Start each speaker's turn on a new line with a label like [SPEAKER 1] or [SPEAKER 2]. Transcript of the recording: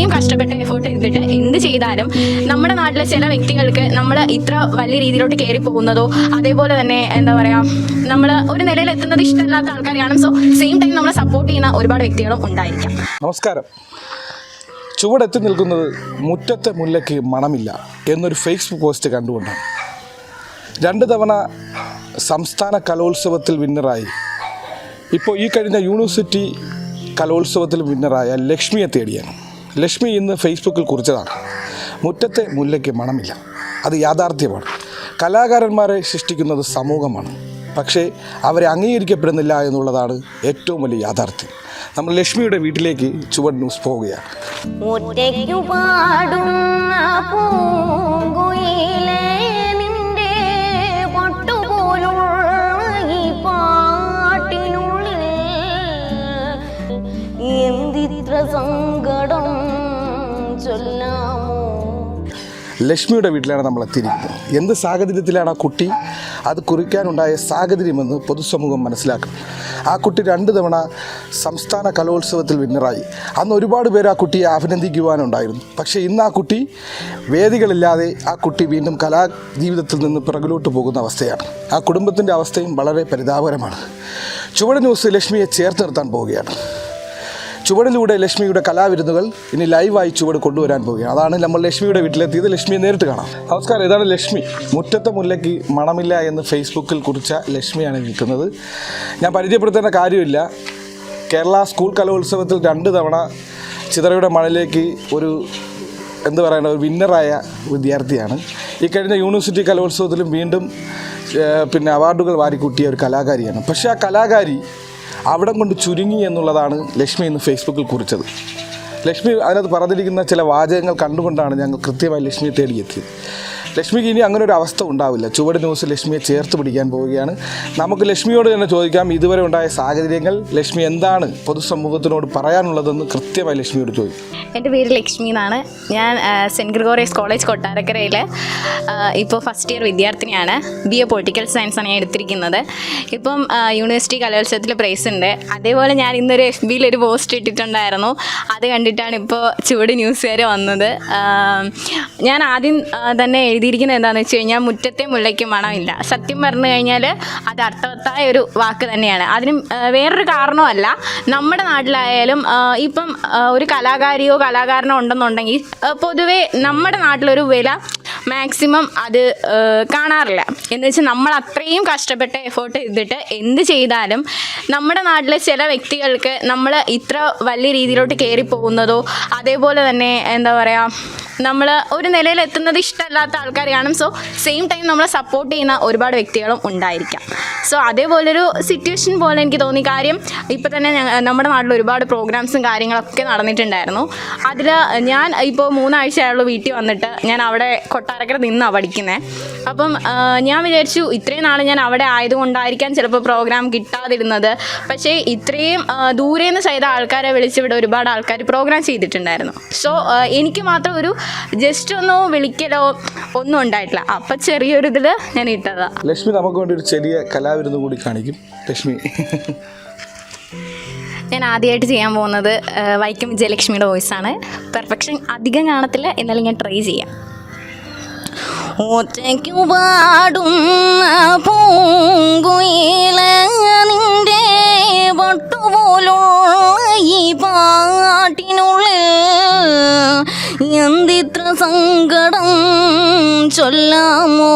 [SPEAKER 1] അത്രയും കഷ്ടപ്പെട്ട് എഫേർട്ട് ചെയ്തിട്ട് എന്ത് ചെയ്താലും നമ്മുടെ നാട്ടിലെ ചില വ്യക്തികൾക്ക് നമ്മൾ ഇത്ര വലിയ രീതിയിലോട്ട് കയറി പോകുന്നതോ അതേപോലെ തന്നെ എന്താ പറയാ നമ്മൾ ഒരു നിലയിൽ എത്തുന്നത് ഇഷ്ടമല്ലാത്ത ആൾക്കാരെയാണ് സോ സെയിം ടൈം നമ്മളെ സപ്പോർട്ട് ചെയ്യുന്ന ഒരുപാട് വ്യക്തികളും ഉണ്ടായിരിക്കാം.
[SPEAKER 2] നമസ്കാരം. ചുവടെത്തി നിൽക്കുന്നത് മുറ്റത്തെ മുല്ലയ്ക്ക് മണമില്ല എന്നൊരു ഫേസ്ബുക്ക് പോസ്റ്റ് കണ്ടുകൊണ്ടാണ്. രണ്ട് തവണ സംസ്ഥാന കലോത്സവത്തിൽ വിന്നറായി. ഇപ്പോൾ ഈ കഴിഞ്ഞ യൂണിവേഴ്സിറ്റി കലോത്സവത്തിൽ വിന്നറായ ലക്ഷ്മിയെ തേടിയാണ്. ലക്ഷ്മി ഇന്ന് ഫേസ്ബുക്കിൽ കുറിച്ചതാണ്. മുറ്റത്തെ മുല്ലയ്ക്ക് മണമില്ല. അത് യാഥാർത്ഥ്യമാണ്. കലാകാരന്മാരെ സൃഷ്ടിക്കുന്നത് സമൂഹമാണ്. പക്ഷേ അവരെ അംഗീകരിക്കപ്പെടുന്നില്ല എന്നുള്ളതാണ് ഏറ്റവും വലിയ യാഥാർത്ഥ്യം. നമ്മൾ ലക്ഷ്മിയുടെ വീട്ടിലേക്ക് ചുവട് ന്യൂസ് പോവുകയാണ്. ലക്ഷ്മിയുടെ വീട്ടിലാണ് നമ്മൾ എത്തിയിരിക്കുന്നത് എന്ത് സാഹചര്യത്തിലാണ് ആ കുട്ടി അത് കുറിക്കാനുണ്ടായ സാഹചര്യമെന്ന് പൊതുസമൂഹം മനസ്സിലാക്കും. ആ കുട്ടി രണ്ട് തവണ സംസ്ഥാന കലോത്സവത്തിൽ വിന്നറായി. അന്ന് ഒരുപാട് പേര് ആ കുട്ടിയെ അഭിനന്ദിക്കുവാനുണ്ടായിരുന്നു. പക്ഷേ ഇന്ന് ആ കുട്ടി വേദികളില്ലാതെ ആ കുട്ടി വീണ്ടും കലാ ജീവിതത്തിൽ നിന്ന് പിറകിലോട്ട് പോകുന്ന അവസ്ഥയാണ്. ആ കുടുംബത്തിന്റെ അവസ്ഥയും വളരെ പരിതാപകരമാണ്. ചുവട് ന്യൂസ് ലക്ഷ്മിയെ ചേർത്ത് നിർത്താൻ പോവുകയാണ്. ചുവടിലൂടെ ലക്ഷ്മിയുടെ കലാവിരുന്നുകൾ ഇനി ലൈവായി ചുവട് കൊണ്ടുവരാൻ പോവുകയാണ്. അതാണ് നമ്മൾ ലക്ഷ്മിയുടെ വീട്ടിലെത്തിയത്. ലക്ഷ്മിയെ നേരിട്ട് കാണാം. നമസ്കാരം. ഇതാണ് ലക്ഷ്മി. മുറ്റത്തെ മുല്ലയ്ക്ക് മണമില്ല എന്ന് ഫേസ്ബുക്കിൽ കുറിച്ച ലക്ഷ്മിയാണ് നിൽക്കുന്നത്. ഞാൻ പരിചയപ്പെടുത്തേണ്ട കാര്യമില്ല. കേരള സ്കൂൾ കലോത്സവത്തിൽ രണ്ട് തവണ ചിതറയുടെ മണിലേക്ക് ഒരു എന്ത് പറയണ ഒരു വിന്നറായ വിദ്യാർത്ഥിയാണ്. ഈ കഴിഞ്ഞ യൂണിവേഴ്സിറ്റി കലോത്സവത്തിലും വീണ്ടും പിന്നെ അവാർഡുകൾ വാരിക്കൂട്ടിയ ഒരു കലാകാരിയാണ്. പക്ഷേ ആ കലാകാരി അവിടം കൊണ്ട് ചുരുങ്ങി എന്നുള്ളതാണ് ലക്ഷ്മി ഇന്ന് ഫേസ്ബുക്കിൽ കുറിച്ചത്. ലക്ഷ്മി അതിനകത്ത് പറഞ്ഞിരിക്കുന്ന ചില വാചകങ്ങൾ കണ്ടുകൊണ്ടാണ് ഞങ്ങൾ കൃത്യമായി ലക്ഷ്മിയെ തേടിയെത്തിയത്. ലക്ഷ്മിക്ക് ഇനി അങ്ങനെ ഒരു അവസ്ഥ ഉണ്ടാവില്ല. ചുവട് ന്യൂസ് ലക്ഷ്മിയെ ചേർത്ത് പിടിക്കാൻ പോവുകയാണ്. നമുക്ക് ലക്ഷ്മിയോട് തന്നെ ചോദിക്കാം ഇതുവരെ ഉണ്ടായ സാഹചര്യങ്ങൾ ലക്ഷ്മി എന്താണ് പൊതുസമൂഹത്തിനോട് പറയാനുള്ളതെന്ന് കൃത്യമായി ലക്ഷ്മിയോട് ചോദിക്കും.
[SPEAKER 1] എന്റെ പേര് ലക്ഷ്മി എന്നാണ്. ഞാൻ സെന്റ് ഗ്രിഗോറിയസ് കോളേജ് കൊട്ടാരക്കരയിൽ ഇപ്പോൾ ഫസ്റ്റ് ഇയർ വിദ്യാർത്ഥിനിയാണ്. ബി എ പൊളിറ്റിക്കൽ സയൻസാണ് ഞാൻ എടുത്തിരിക്കുന്നത്. ഇപ്പം യൂണിവേഴ്സിറ്റി കലോത്സവത്തിൽ പ്രൈസ് ഉണ്ട്. അതേപോലെ ഞാൻ ഇന്നൊരു എഫ് ബിയിൽ ഒരു പോസ്റ്റ് ഇട്ടിട്ടുണ്ടായിരുന്നു. അത് കണ്ടിട്ടാണ് ഇപ്പോൾ ചുവട് ന്യൂസ് വരെ വന്നത് ഞാൻ ആദ്യം തന്നെ എഴുതിയിരിക്കുന്നത് എന്താണെന്ന് വെച്ച് കഴിഞ്ഞാൽ മുറ്റത്തെ മുല്ലയ്ക്ക് മണമില്ല. സത്യം പറഞ്ഞു കഴിഞ്ഞാൽ അത് അർത്ഥവത്തായ ഒരു വാക്ക് തന്നെയാണ്. അതിന് വേറൊരു കാരണമല്ല നമ്മുടെ നാട്ടിലായാലും ഇപ്പം ഒരു കലാകാരിയോ കലാകാരനോ ഉണ്ടെന്നുണ്ടെങ്കിൽ പൊതുവേ നമ്മുടെ നാട്ടിലൊരു വില മാക്സിമം അത് കാണാറില്ല. എന്ന് വെച്ചാൽ നമ്മൾ അത്രയും കഷ്ടപ്പെട്ട് എഫേർട്ട് ചെയ്തിട്ട് എന്ത് ചെയ്താലും നമ്മുടെ നാട്ടിലെ ചില വ്യക്തികൾക്ക് നമ്മൾ ഇത്ര വലിയ രീതിയിലോട്ട് കയറി പോകുന്നതോ അതേപോലെ തന്നെ എന്താ പറയുക നമ്മൾ ഒരു നിലയിൽ എത്തുന്നത് ഇഷ്ടമല്ലാത്ത ആൾക്കാർ കാണും. സോ സെയിം ടൈം നമ്മളെ സപ്പോർട്ട് ചെയ്യുന്ന ഒരുപാട് വ്യക്തികളും ഉണ്ടായിരിക്കാം. സോ അതേപോലൊരു സിറ്റുവേഷൻ പോലെ എനിക്ക് തോന്നി. കാര്യം ഇപ്പം തന്നെ നമ്മുടെ നാട്ടിൽ ഒരുപാട് പ്രോഗ്രാംസും കാര്യങ്ങളൊക്കെ നടന്നിട്ടുണ്ടായിരുന്നു. അതിൽ ഞാൻ ഇപ്പോൾ മൂന്നാഴ്ചയായുള്ള വീട്ടിൽ വന്നിട്ട്. ഞാൻ അവിടെ കൊട്ടാരക്കര നിന്നാണ് പഠിക്കുന്നത് അപ്പം ഞാൻ വിചാരിച്ചു ഇത്രയും നാൾ ഞാൻ അവിടെ ആയതുകൊണ്ടായിരിക്കാം ചിലപ്പോൾ പ്രോഗ്രാം കിട്ടാതിരുന്നത്. പക്ഷേ ഇത്രയും ദൂരെ നിന്ന് ചെയ്ത ആൾക്കാരെ വിളിച്ചിവിടെ ഒരുപാട് ആൾക്കാർ പ്രോഗ്രാം ചെയ്തിട്ടുണ്ടായിരുന്നു. സോ എനിക്ക് മാത്രം ഒരു ജസ്റ്റ് ഒന്നോ വിളിക്കലോ ഒന്നും ഉണ്ടായിട്ടില്ല. അപ്പം ചെറിയൊരു ഇതിൽ ഞാൻ ഇട്ടതാ.
[SPEAKER 2] ലക്ഷ്മി നമുക്ക് വേണ്ടി ഒരു ചെറിയ കലാവിരുന്ന് കൂടി കാണിക്കും. ലക്ഷ്മി.
[SPEAKER 1] ഞാൻ ആദ്യമായിട്ട് ചെയ്യാൻ പോകുന്നത് വൈക്കം വിജയലക്ഷ്മിയുടെ വോയിസാണ് പെർഫെക്ഷൻ അധികം കാണത്തില്ല എന്നാലും ഞാൻ ട്രൈ ചെയ്യാം.
[SPEAKER 3] ഒറ്റയ്ക്കു പാടുന്ന എന്തിത്ര സങ്കടം ചൊല്ലാമോ?